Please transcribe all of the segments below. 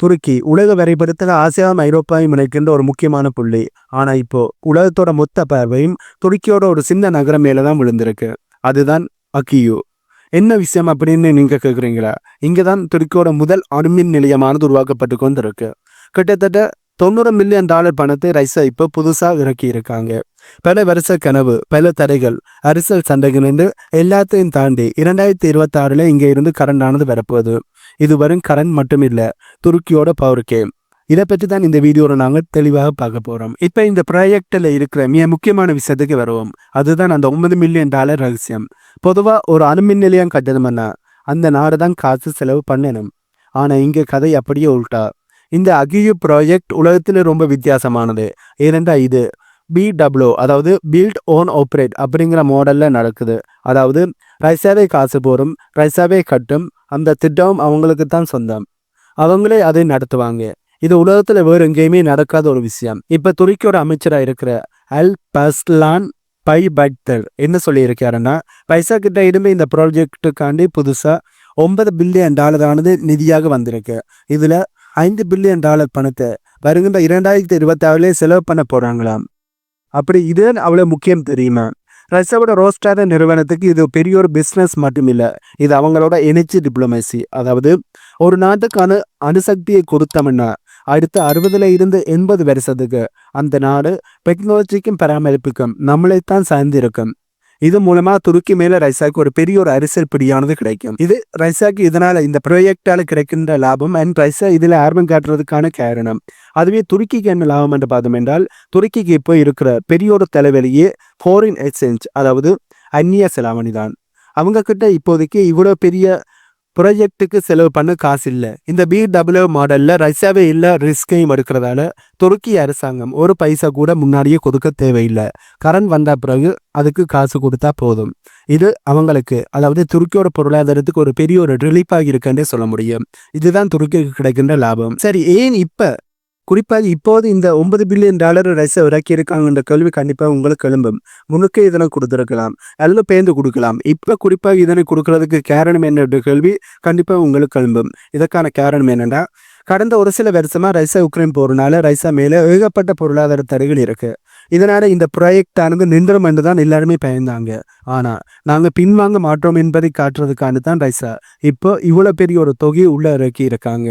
துருக்கி உலக வரைபடத்தில் ஆசியாவும் ஐரோப்பாவையும் இணைக்கின்ற ஒரு முக்கியமான புள்ளி. ஆனால் இப்போ உலகத்தோட மொத்த பார்வையும் துருக்கியோட ஒரு சின்ன நகரம் மேலே தான் விழுந்திருக்கு. அதுதான் அக்கியூ என்ன விஷயம் அப்படின்னு நீங்கள் கேட்குறீங்களா இங்கே தான் துருக்கியோட முதல் அணுமின் நிலையமானது உருவாக்கப்பட்டு கொண்டிருக்கு. கிட்டத்தட்ட தொண்ணூறு மில்லியன் டாலர் பணத்தை ரைசா இப்போ புதுசாக இறக்கி இருக்காங்க பல வருஷ கனவு பல தடைகள் அரசியல் சண்டைகள் இருந்து எல்லாத்தையும் தாண்டி இரண்டாயிரத்தி இருபத்தி ஆறுல இங்கே இருந்து கரண்ட் ஆனது வரப்போகுது. இது வரும் கரண்ட் மட்டும் இல்லை துருக்கியோட பவர் கேம் இதை பற்றி தான் இந்த வீடியோவில் நாங்கள் தெளிவாக பார்க்க போகிறோம் இப்போ இந்த ப்ராஜெக்டில் இருக்கிற மிக முக்கியமான விஷயத்துக்கு வருவோம். அதுதான் அந்த ஒன்பது மில்லியன் டாலர் ரகசியம். பொதுவாக ஒரு அணுமின் நிலையம் கட்டணும்னா அந்த நாடு தான் காசு செலவு பண்ணணும். ஆனால் இங்கே கதை அப்படியே உள்டா இந்த அகியு ப்ராஜெக்ட் உலகத்தில் ரொம்ப வித்தியாசமானது. ஏனென்றால் இது பிடபிள்யூ அதாவது பில்ட் ஓன் ஆப்ரேட் அப்படிங்கிற மாடலில் நடக்குது. அதாவது ரைசாவே காசு போரும் ரைசாவே கட்டும் அந்த திட்டம் அவங்களுக்கு தான் சொந்தம். அவங்களே அதை நடத்துவாங்க. இது உலகத்தில் வேறு எங்கேயுமே நடக்காத ஒரு விஷயம். இப்போ துருக்கியோட அமைச்சராக இருக்கிற அல் பஸ்லான் பை பக்தர் என்ன சொல்லியிருக்காருன்னா பைசா கிட்ட இருந்து இந்த ப்ராஜெக்டுக்காண்டி புதுசாக ஒன்பது பில்லியன் டாலர் ஆனது நிதியாக வந்திருக்கு. இதில் ஐந்து பில்லியன் டாலர் பணத்தை வருகின்ற இரண்டாயிரத்தி இருபத்தி ஆறுலேயே செலவு பண்ண போகிறாங்களாம் அப்படி இது அவ்வளோ முக்கியம் தெரியுமா? ரஷ்யாவோட ரோஸ்டார நிறுவனத்துக்கு இது பெரிய ஒரு பிஸ்னஸ் மட்டும் இல்லை இது அவங்களோட எனர்ஜி டிப்ளமேசி அதாவது ஒரு நாட்டுக்கான அணுசக்தியை கொடுத்தோம்னா அடுத்த அறுபதுல இருந்து எண்பது வருஷத்துக்கு அந்த நாடு டெக்னாலஜிக்கும் பராமரிப்புக்கும் நம்மளைத்தான் சார்ந்திருக்கும். இது மூலமா துருக்கி மேல ரைசாக்கு ஒரு பெரிய ஒரு அரசியல் பிடியானது கிடைக்கும். இது ரைசாக்கு இதனால இந்த ப்ரொஜெக்டால கிடைக்கின்ற லாபம் அண்ட் ரைசா இதுல ஆர்வம் காட்டுறதுக்கான காரணம். அதுவே துருக்கிக்கு என்ன லாபம் என்று பார்த்தோம் என்றால் துருக்கிக்கு இப்போ இருக்கிற பெரிய ஒரு தலைவலியே ஃபாரின் எக்ஸ்சேஞ்ச் அதாவது அந்நிய செலாவணி தான். அவங்க கிட்ட இப்போதைக்கு இவ்வளோ பெரிய ப்ரொஜெக்ட்டுக்கு செலவு பண்ண காசு இல்லை இந்த பிடபிள்யூ மாடலில் ரஷ்யாவே இல்லை ரிஸ்கையும் எடுக்கிறதால துருக்கி அரசாங்கம் ஒரு பைசா கூட முன்னாடியே கொடுக்க தேவையில்லை. கரண்ட் வந்த பிறகு அதுக்கு காசு கொடுத்தா போதும். இது அவங்களுக்கு அதாவது துருக்கியோட பொருளாதாரத்துக்கு ஒரு பெரிய ஒரு ரிலீஃபாக இருக்குன்னே சொல்ல முடியும். இதுதான் துருக்கிக்கு கிடைக்கின்ற லாபம். சரி ஏன் இப்போ குறிப்பாக இப்போது இந்த ஒன்பது பில்லியன் டாலர் ரஷ்யா இறக்கி இருக்காங்கன்ற கேள்வி கண்டிப்பாக உங்களுக்கு எழும்பும். முழுக்க இதனை கொடுத்துருக்கலாம். அல்லது பேர்ந்து கொடுக்கலாம். இப்போ குறிப்பாக இதனை கொடுக்கறதுக்கு காரணம் என்ன கேள்வி கண்டிப்பாக உங்களுக்கு எழும்பும். இதற்கான காரணம் என்னென்னா கடந்த ஒரு சில வருஷமாக ரஷ்யா உக்ரைன் போறனால ரஷ்யா மேலே ஏகப்பட்ட பொருளாதார தடைகள் இருக்குது இதனால் இந்த ப்ராஜெக்ட் ஆனது நின்றும் என்று தான் எல்லாருமே பயந்தாங்க. ஆனால் நாங்கள் பின்வாங்க மாட்டோம் என்பதை காட்டுறதுக்கான தான் ரைசா இப்போ இவ்வளோ பெரிய ஒரு தொகையை உள்ளே இறக்கி இருக்காங்க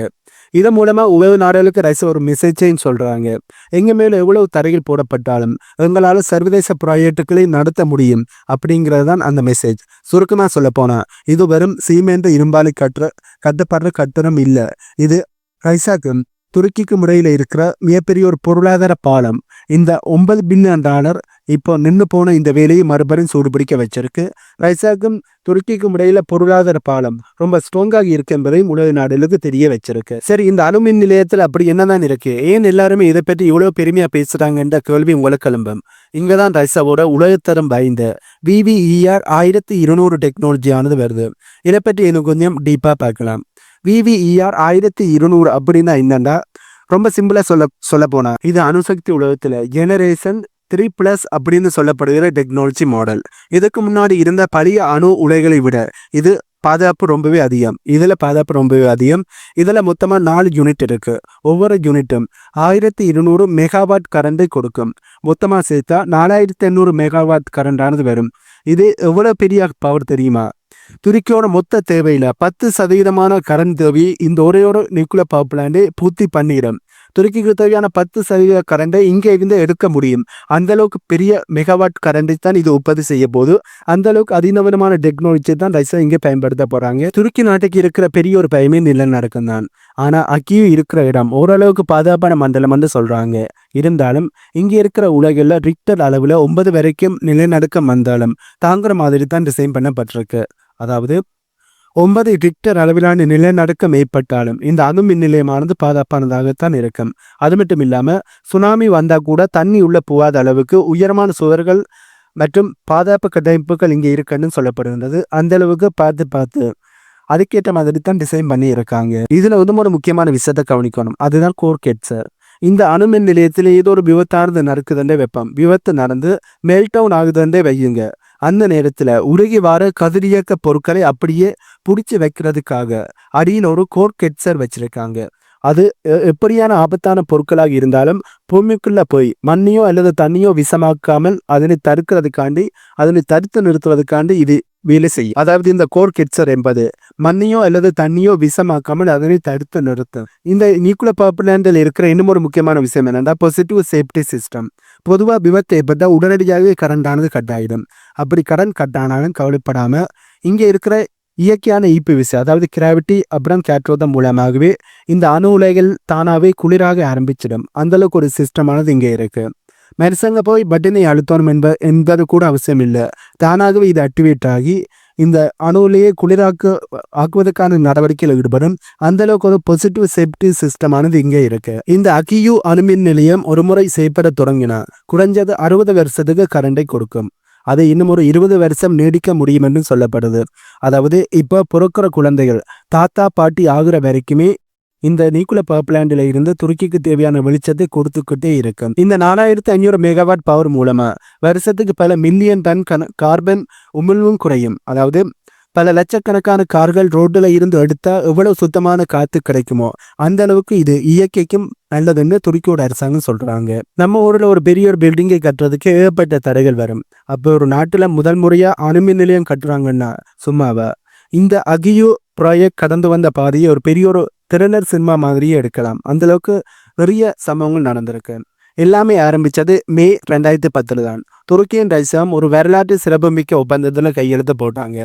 இதன் மூலமா உலக நாடுகளுக்கு ரஷ்யா ஒரு மெசேஜையும் சொல்றாங்க. எங்க மேல எவ்வளவு தரையில் போடப்பட்டாலும் எங்களால சர்வதேச ப்ராஜெக்டுகளை நடத்த முடியும் அப்படிங்கிறது தான் அந்த மெசேஜ் சுருக்கமா சொல்ல போனா இது வெறும் சீமெண்ட் இரும்பாலை கட்டுற கட்டப்படுற கட்டணம் இல்லை. இது ரைசாக்கும் துருக்கிக்கும் இடையில இருக்கிற மிகப்பெரிய ஒரு பொருளாதார பாலம் இந்த ஒன்பது பில்லியன் டாலர் இப்போ நின்று போன இந்த வேலையை மறுபடியும் சூடுபிடிக்க வச்சிருக்கு. ரைசாக்கும் துருக்கிக்கும் இடையில பொருளாதார பாலம் ரொம்ப ஸ்ட்ராங்காக இருக்கு என்பதையும் உலக நாடுகளுக்கு தெரிய வச்சிருக்கு. சரி இந்த அணுமின் நிலையத்தில் அப்படி என்னதான் இருக்கு? ஏன் எல்லாருமே இதை பற்றி இவ்வளவு பெருமையா பேசுறாங்கன்ற கேள்வி உங்களுக்கு கிளம்பும். இங்கதான் ரைசாவோட உலகத்தரம் வாய்ந்த விவிஇஆர் ஆயிரத்தி இருநூறு டெக்னாலஜியானது வருது. இதை பற்றி இன்னும் கொஞ்சம் டீப்பா பார்க்கலாம். விவிஇஆர் ஆயிரத்தி இருநூறு அப்படின்னா என்னன்னா ரொம்ப சிம்பிளா சொல்ல சொல்ல போனா. இது அணுசக்தி உலகத்துல ஜெனரேஷன் த்ரீ பிளஸ் அப்படின்னு சொல்லப்படுகிற டெக்னாலஜி மாடல் இதுக்கு முன்னாடி இருந்த பழைய அணு உலைகளை விட இது பாதுகாப்பு ரொம்பவே அதிகம். இதில் பாதுகாப்பு ரொம்பவே அதிகம். இதில் மொத்தமாக நாலு யூனிட் இருக்குது ஒவ்வொரு யூனிட்டும் ஆயிரத்தி இருநூறு மெகாவாட் கரண்டை கொடுக்கும். மொத்தமாக சேர்த்தா நாலாயிரத்தி எண்ணூறு மெகாவாட் கரண்டானது வரும். இது எவ்வளோ பெரிய பவர் தெரியுமா? துருக்கியோட மொத்த தேவையில பத்து சதவீதமான கரண்ட் தேவையை இந்த ஒரே ஒரு நியூக்ளியர் பவர் பிளான்டே பூர்த்தி பண்ணிடும் துருக்கிக்கு தேவையான பத்து சதவீத கரண்டை இங்கே இருந்து எடுக்க முடியும். அந்த அளவுக்கு பெரிய மெகாவாட் கரண்டை தான் இது உற்பத்தி செய்ய போது அந்த அளவுக்கு அதிநவீனமான டெக்னாலஜி தான் ரஷ்யா இங்கே பயன்படுத்த போறாங்க. துருக்கி நாட்டுக்கு இருக்கிற பெரிய ஒரு பயமே நிலை நடக்கும் தான். ஆனா அக்கியும் இருக்கிற இடம் ஓரளவுக்கு பாதுகாப்பான மண்டலம் வந்து சொல்றாங்க. இருந்தாலும் இங்கே இருக்கிற உலகில் ரிக்டர் அளவில் ஒன்பது வரைக்கும் நிலநடுக்கம் வந்தாலும் தாங்குற மாதிரி தான் டிசைன் பண்ணப்பட்டிருக்கு. அதாவது ஒன்பது ரிக்டர் அளவிலான நிலநடுக்கம் ஏற்பட்டாலும் இந்த அணு மின் நிலையமானது பாதுகாப்பானதாகத்தான் இருக்கும். அது மட்டும் இல்லாமல் சுனாமி வந்தால் கூட தண்ணி உள்ள போகாத அளவுக்கு உயரமான சுவர்கள் மற்றும் பாதுகாப்பு கட்டமைப்புகள் இங்கே இருக்குன்னு சொல்லப்படுகின்றது. அந்த அளவுக்கு பார்த்து பார்த்து அதுக்கேற்ற மாதிரி தான் டிசைன் பண்ணி இருக்காங்க இதில் வந்து ஒரு முக்கியமான விஷயத்தை கவனிக்கணும். அதுதான் கோர் சார் இந்த அணுமின் நிலையத்தில் ஏதோ ஒரு விபத்தானது நடக்குதுன்றே வைப்போம். விபத்து நடந்து மெல்டவுன் ஆகுதுன்றே வையுங்க. அந்த நேரத்துல உருகி வார கதிரியக்க பொருட்களை அப்படியே பிடிச்சி வைக்கிறதுக்காக அடியில் ஒரு கோர் கெட்சர் வச்சிருக்காங்க. அது எப்படியான ஆபத்தான பொருட்களாக இருந்தாலும் பூமிக்குள்ளே போய் மண்ணையோ அல்லது தண்ணியோ விஷமாக்காமல் அதனை தடுக்கிறதுக்காண்டி அதனை தடுத்து நிறுத்துவதற்காண்டி இது வேலை செய்யும். அதாவது இந்த கோர் கிட்சர் என்பது மண்ணையோ அல்லது தண்ணியோ விஷமாக்காமல் அதனை தடுத்து நிறுத்தும். இந்த நியூக்ளியர் பவர் பிளான்டில் இருக்கிற இன்னும் ஒரு முக்கியமான விஷயம் என்னென்னா பாசிட்டிவ் சேஃப்டி சிஸ்டம் பொதுவாக விபத்து ஏற்பட்டால் உடனடியாகவே கரண்டானது கட் ஆகிடும் அப்படி கரண்ட் கட் ஆனாலும் கவலைப்படாமல் இங்கே இருக்கிற இயற்கையான ஈர்ப்பு விசை அதாவது கிராவிட்டி அப்புறம் கேட்ரோதம் மூலமாகவே இந்த அணு உலைகள் தானாகவே குளிராக ஆரம்பிச்சிடும். அந்த அளவுக்கு ஒரு சிஸ்டமானது இங்கே இருக்குது மனுஷங்க போய் பட்டினை அழுத்தணும் என்ப என்பது கூட அவசியம் இல்லை தானாகவே இது ஆக்டிவேட் ஆகி இந்த அணுவிலேயே குளிராக்க ஆக்குவதற்கான நடவடிக்கையில் ஈடுபடும் அந்த அளவுக்கு ஒரு பாசிட்டிவ் சேஃப்டி சிஸ்டமானது இங்கே இருக்கு. இந்த அகியு அணுமின் நிலையம் ஒரு முறை செயற்பட தொடங்கினா குறைஞ்சது அறுபது வருஷத்துக்கு கரண்டை கொடுக்கும். அதை இன்னும் ஒரு இருபது வருஷம் நீடிக்க முடியும் என்று சொல்லப்படுது. அதாவது இப்போ பிறக்கிற குழந்தைகள் தாத்தா பாட்டி ஆகுற வரைக்குமே இந்த நீக்குல பவர் பிளான்ட்ல இருந்து துருக்கிக்கு தேவையான வெளிச்சத்தை கொடுத்துக்கிட்டே இருக்கும். இந்த நாலாயிரத்தி ஐநூறு மெகாவாட் பவர் மூலமா வருஷத்துக்கு பல மில்லியன் டன் கன கார்பன் உமிழ்வும் குறையும். அதாவது பல லட்சக்கணக்கான கார்கள் ரோட்டில் இருந்து எடுத்தால் எவ்வளவு சுத்தமான காற்று கிடைக்குமோ அந்த அளவுக்கு இது இயற்கைக்கும் நல்லதுன்னு துருக்கியோட அரசாங்கம் சொல்கிறாங்க நம்ம ஊரில் ஒரு பெரிய ஒரு பில்டிங்கை கட்டுறதுக்கு ஏகப்பட்ட தடைகள் வரும். அப்போ ஒரு நாட்டில் முதல் முறையாக அணுமின் நிலையம் கட்டுறாங்கன்னா சும்மாவா? இந்த அகியோ ப்ராஜெக்ட் கடந்து வந்த பாதையை ஒரு பெரிய ஒரு த்ரில்லர் சினிமா மாதிரியே எடுக்கலாம். அந்த அளவுக்கு நிறைய சம்பவங்கள் நடந்திருக்கு. எல்லாமே ஆரம்பிச்சது மே ரெண்டாயிரத்தி பத்தில் தான். துருக்கியின் ரஷ்யம் ஒரு வரலாற்று சிறப்புமிக்க ஒப்பந்தத்தில் கையெழுத்து போட்டாங்க.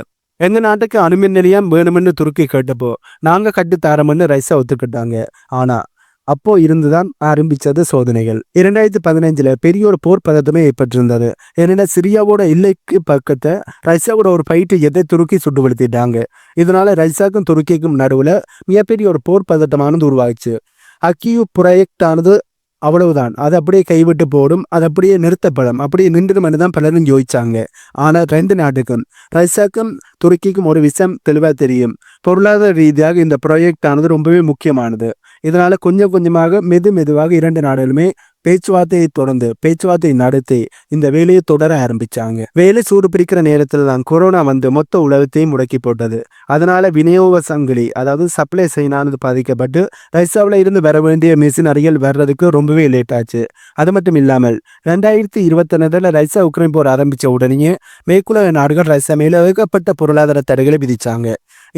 எங்கள் நாட்டுக்கு அணுமின் நிலையம் வேணுமென்னு துருக்கி கேட்டப்போ நாங்கள் கட்டித்தாரோம்னு ரஷ்யா ஒத்துக்கிட்டாங்க. ஆனால் அப்போ இருந்துதான் ஆரம்பிச்சது சோதனைகள். இரண்டாயிரத்தி பதினைஞ்சுல பெரிய ஒரு போர் பதட்டமே ஏற்பட்டிருந்தது. ஏன்னா சிரியாவோட எல்லைக்கு பக்கத்தை ரஷ்யாவோட ஒரு ஃபைட்டு எதை துருக்கி சுட்டு வீழ்த்திட்டாங்க. இதனால ரஷ்யாக்கும் துருக்கிக்கும் நடுவில் மிகப்பெரிய ஒரு போர் பதட்டமானது உருவாச்சு அக்கியூ புரொஜெக்ட் ஆனது அவ்வளவுதான். அது அப்படியே கைவிட்டு போடும் அது அப்படியே நிறுத்தப்படும். அப்படியே நின்றுமனு தான் பலரும் யோசிச்சாங்க. ஆனால் ரெண்டு நாட்டுக்கும் ரஷ்யாக்கும் துருக்கிக்கும் ஒரு விஷயம் தெளிவாக தெரியும். பொருளாதார ரீதியாக இந்த ப்ராஜெக்ட் ஆனது ரொம்பவே முக்கியமானது. இதனால கொஞ்சம் கொஞ்சமாக மெது மெதுவாக இரண்டு நாடுகளுமே பேச்சுவார்த்தையை தொடர்ந்து பேச்சுவார்த்தை நடத்தி இந்த வேலையை தொடர ஆரம்பிச்சாங்க. வேலை சூடு பிரிக்கிற நேரத்தில் தான் கொரோனா வந்து மொத்த உலகத்தையும் முடக்கி போட்டது. அதனால விநியோக சங்கிலி அதாவது சப்ளை செய்யினானது பாதிக்கப்பட்டு ரஷ்யாவில் இருந்து வர வேண்டிய மிஷினரிகள் வர்றதுக்கு ரொம்பவே லேட் ஆச்சு. அது மட்டும் இல்லாமல் ரெண்டாயிரத்தி இருபத்தி ரெண்டுல ரஷ்யா உக்ரைன் போர் ஆரம்பித்த உடனேயே மேற்குலக நாடுகள் ரஷ்யா மேல ஏகப்பட்ட பொருளாதார தடைகளை விதிச்சாங்க.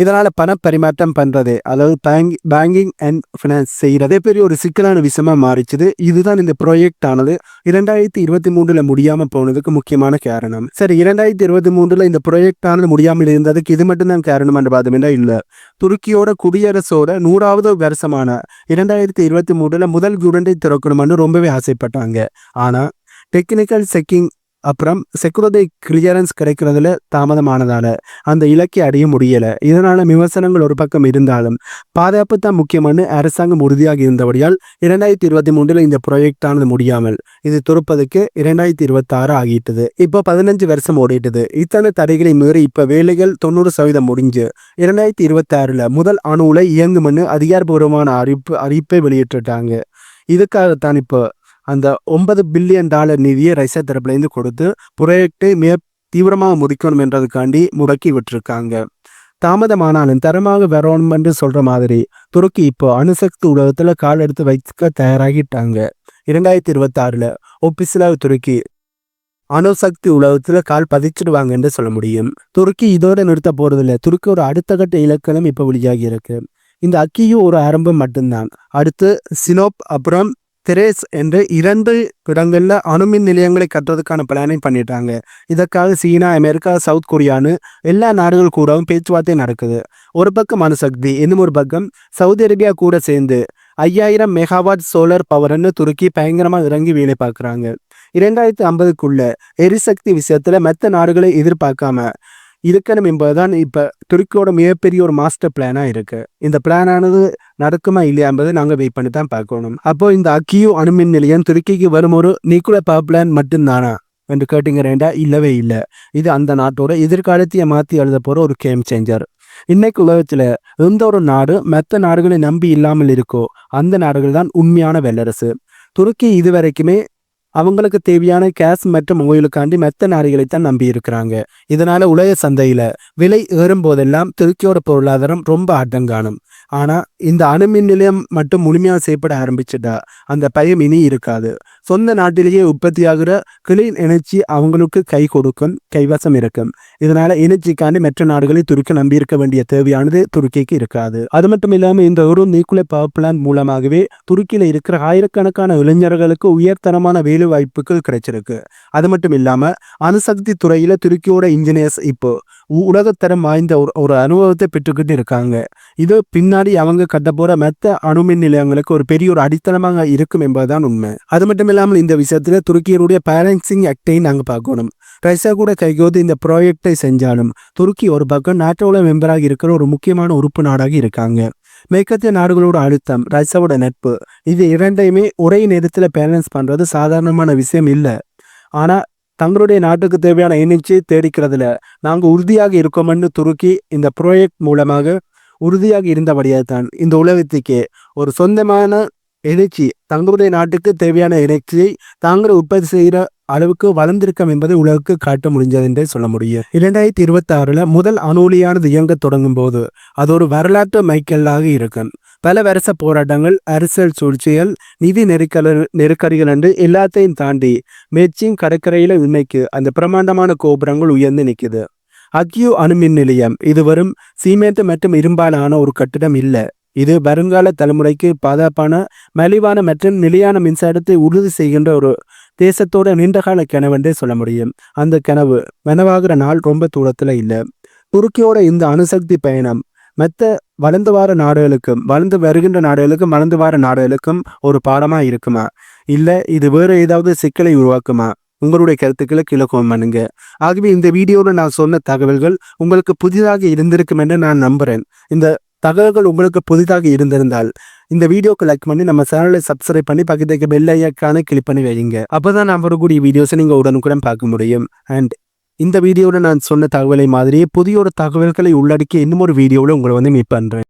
இதனால் பணப்பரிமாற்றம் பரிமாற்றம் அதாவது பேங்க் பேங்கிங் அண்ட் ஃபினான்ஸ் செய்கிறதே பெரிய ஒரு சிக்கலான விஷயமாக மாறிச்சுது. இதுதான் இந்த ப்ராஜெக்ட் ஆனது. இரண்டாயிரத்தி இருபத்தி மூன்றில் முடியாமல் போனதுக்கு முக்கியமான காரணம். சரி இரண்டாயிரத்தி இருபத்தி மூன்றில் இந்த ப்ராஜெக்ட் ஆனது முடியாமல் இருந்ததுக்கு இது மட்டும்தான் காரணம் என்று பார்த்தோம்னா இல்லை. துருக்கியோட குடியரசோட நூறாவது வருஷமான இரண்டாயிரத்தி இருபத்தி மூன்றில் முதல் குரண்டை திறக்கணும்னு ரொம்பவே ஆசைப்பட்டாங்க. ஆனால் டெக்னிக்கல் செக்கிங் அப்புறம் செக்குரதை கிளியரன்ஸ் கிடைக்கிறதுல தாமதமானதால அந்த இலக்கை அடைய முடியல. இதனால விமர்சனங்கள் ஒரு பக்கம் இருந்தாலும் பாதுகாப்பு தான் முக்கியம்னு அரசாங்கம் உறுதியாக இருந்தபடியால் இரண்டாயிரத்தி இருபத்தி மூன்றில் இந்த ப்ராஜெக்ட் ஆனது முடியாமல் இது துறப்பதுக்கு இரண்டாயிரத்தி இருபத்தி ஆறு ஆகிட்டது. இப்போ பதினஞ்சு வருஷம் ஓடிட்டது. இத்தனை தடைகளை மீறி இப்போ வேலைகள் தொண்ணூறு சதவீதம் முடிஞ்சு இரண்டாயிரத்தி இருபத்தி ஆறில் முதல் அணு உலை இயங்கும்னு அதிகாரப்பூர்வமான அறிவிப்பு அறிவிப்பை வெளியிட்டுட்டாங்க இதுக்காகத்தான் இப்போ அந்த ஒன்பது பில்லியன் டாலர் நிதியை ரஷ்யா தரப்புலேருந்து கொடுத்து புரோஜெக்டை மிக தீவிரமாக முடிக்கணும் என்றதுக்காண்டி முடக்கி விட்டுருக்காங்க. தாமதமானாலும் தரமாக வரணும் என்று சொல்கிற மாதிரி துருக்கி இப்போ அணுசக்தி உலகத்தில் கால் எடுத்து வைக்க தயாராகிட்டாங்க. இரண்டாயிரத்தி இருபத்தாறில் ஆறுல ஒபிசிலாக துருக்கி அணுசக்தி உலகத்தில் கால் பதிச்சிடுவாங்க என்று சொல்ல முடியும். துருக்கி இதோட நிறுத்த போகிறதில்ல துருக்கி ஒரு அடுத்த கட்ட இலக்கணம் இப்போ வெளியாகி இருக்கு. இந்த அக்கியும் ஒரு ஆரம்பம் மட்டும்தான். அடுத்து சினோப் அப்புறம் தெரேஸ் என்று இரண்டு இடங்களில் அணுமின் நிலையங்களை கட்டுறதுக்கான பிளானிங் பண்ணிட்டாங்க. இதற்காக சீனா அமெரிக்கா சவுத் கொரியான்னு எல்லா நாடுகள் கூடவும் பேச்சுவார்த்தை நடக்குது. ஒரு பக்கம் அணுசக்தி இன்னும் ஒரு பக்கம் சவுதி அரேபியா கூட சேர்ந்து ஐயாயிரம் மெகாவாட் சோலார் பவர்னு துருக்கி பயங்கரமாக இறங்கி வேலை பார்க்குறாங்க. இரண்டாயிரத்தி ஐம்பதுக்குள்ள எரிசக்தி விஷயத்தில் மற்ற நாடுகளை எதிர்பார்க்காம இருக்கணும் என்பதுதான் இப்போ துருக்கியோட மிகப்பெரிய ஒரு மாஸ்டர் பிளானாக இருக்குது இந்த பிளானானது நடக்குமா இல்லையா என்பதை நாங்கள் வெயிட் பண்ணி தான் பார்க்கணும். அப்போ இந்த அக்கியு அணுமின் நிலையம் துருக்கிக்கு வரும் ஒரு நியூக்ளியர் பவர் பிளான் மட்டும்தானா? என்று கேட்டீங்க ரெண்டா இல்லவே இல்லை. இது அந்த நாட்டோட எதிர்காலத்தையே மாற்றி எழுத போகிற ஒரு கேம் சேஞ்சர் இன்னைக்கு உலகத்தில் எந்த ஒரு நாடு மற்ற நாடுகளை நம்பி இல்லாமல் இருக்கோ அந்த நாடுகள் தான் உண்மையான வல்லரசு துருக்கி இதுவரைக்குமே அவங்களுக்கு தேவையான கேஸ் மற்றும் ஓயிலுக்காண்டி மெத்த நாடுகளை தான் நம்பி இருக்கிறாங்க இதனால உலக சந்தையில விலை ஏறும் போதெல்லாம் துருக்கியோட பொருளாதாரம் ரொம்ப ஆட்டம் காணும் ஆனால் இந்த அணுமின் நிலையம் மட்டும் முழுமையாக செய்யப்பட ஆரம்பிச்சுட்டா அந்த பயம் இனி இருக்காது. சொந்த நாட்டிலேயே உற்பத்தியாகிற கிளீன் எனர்ஜி அவங்களுக்கு கை கொடுக்கும் கைவசம் இருக்கும். இதனால எனர்ஜிக்காண்டி மற்ற நாடுகளை துருக்கி நம்பியிருக்க வேண்டிய தேவையானது துருக்கிக்கு இருக்காது. அது மட்டும் இல்லாமல் இந்த ஒரு நியூக்ளியர் பவர் பிளான்ட் மூலமாகவே துருக்கியில் இருக்கிற ஆயிரக்கணக்கான இளைஞர்களுக்கு உயர்தரமான வேலை வாய்ப்புகள் கிடைச்சிருக்கு. அது மட்டும் இல்லாமல் அணுசக்தி துறையில் துருக்கியோட இன்ஜினியர்ஸ் இப்போ உலகத்தரம் வாய்ந்த ஒரு ஒரு அனுபவத்தை பெற்றுக்கிட்டு இருக்காங்க. இது பின்னாடி அவங்க கட்ட போகிற மெத்த அணுமின் நிலையங்களுக்கு ஒரு பெரிய ஒரு அடித்தளமாக இருக்கும் என்பதுதான் உண்மை. அது மட்டும் இல்லாமல் இந்த விஷயத்தில் துருக்கியருடைய பேலன்சிங் ஆக்டை நாங்கள் பார்க்கணும். ரஷ்யா கூட கைகோது இந்த ப்ராஜெக்டை செஞ்சாலும் துருக்கி ஒரு பக்கம் நாட்டோட மெம்பராக இருக்கிற ஒரு முக்கியமான உறுப்பு நாடாக இருக்காங்க. மேற்கத்திய நாடுகளோட அழுத்தம் ரஷ்யாவோட நட்பு இது இரண்டையுமே ஒரே நேரத்தில் பேலன்ஸ் பண்ணுறது சாதாரணமான விஷயம் இல்லை. ஆனால் தங்களுடைய நாட்டுக்கு தேவையான எனர்ஜி தேடிக்கிறதுல நாங்கள் உறுதியாக இருக்கோம்னு துருக்கி இந்த ப்ராஜெக்ட் மூலமாக உறுதியாக இருந்தபடியாக தான் இந்த உலகத்துக்கே ஒரு சொந்தமான எனர்ஜி தங்களுடைய நாட்டுக்கு தேவையான எனர்ஜியை தாங்கள் உற்பத்தி செய்கிற அளவுக்கு வளர்ந்திருக்கும் என்பதை உலகுக்கு காட்ட முடிஞ்சது என்றே சொல்ல முடியும். இரண்டாயிரத்தி இருபத்தி ஆறில் முதல் அணுலியானது இயங்க தொடங்கும் போது அது ஒரு வரலாற்று மைக்கல்லாக இருக்கும். பல வருஷ போராட்டங்கள் அரசியல் சூழ்ச்சிகள் நிதி நெருக்கல நெருக்கடிகள் என்று எல்லாத்தையும் தாண்டி மேச்சிங் கடற்கரையில இன்னைக்கு அந்த பிரமாண்டமான கோபுரங்கள் உயர்ந்து நிற்குது. அக்யூ அணுமின் நிலையம். இது வரும் சீமெண்ட் மற்றும் இரும்பாலான ஒரு கட்டிடம் இல்லை. இது வருங்கால தலைமுறைக்கு பாதுகாப்பான மலிவான மற்றும் நிலையான மின்சாரத்தை உறுதி செய்கின்ற ஒரு தேசத்தோட நீண்டகால கனவென்றே சொல்ல முடியும். அந்த கனவு நனவாகிற நாள் ரொம்ப தூரத்தில் இல்லை. துருக்கியோட இந்த அணுசக்தி பயணம் மற்ற வளர்ந்து வார நாடுகளுக்கும் வளர்ந்து வருகின்ற நாடுகளுக்கும் வளர்ந்து வார நாடுகளுக்கும் ஒரு பாடமாக இருக்குமா? இல்லை இது வேறு ஏதாவது சிக்கலை உருவாக்குமா? உங்களுடைய கருத்துக்களை கீழே comment பண்ணுங்க. ஆகவே இந்த வீடியோவில் நான் சொன்ன தகவல்கள் உங்களுக்கு புதிதாக இருந்திருக்கும் என்று நான் நம்புகிறேன் இந்த தகவல்கள் உங்களுக்கு புதிதாக இருந்திருந்தால் இந்த வீடியோக்கு லைக் பண்ணி நம்ம சேனலை சப்ஸ்கிரைப் பண்ணி பக்கத்துக்கு பெல் ஐக்கான கிளிக் பண்ணி வைங்க அப்பதான் நான் வரக்கூடிய வீடியோஸை நீங்கள் உடனுக்குடன் பார்க்க முடியும். அண்ட் இந்த வீடியோவில் நான் சொன்ன தகவலை மாதிரியே புதிய ஒரு தகவல்களை உள்ளடக்கிய இன்னும் ஒரு வீடியோவில் உங்களை வந்து மீட் பண்ணுறேன்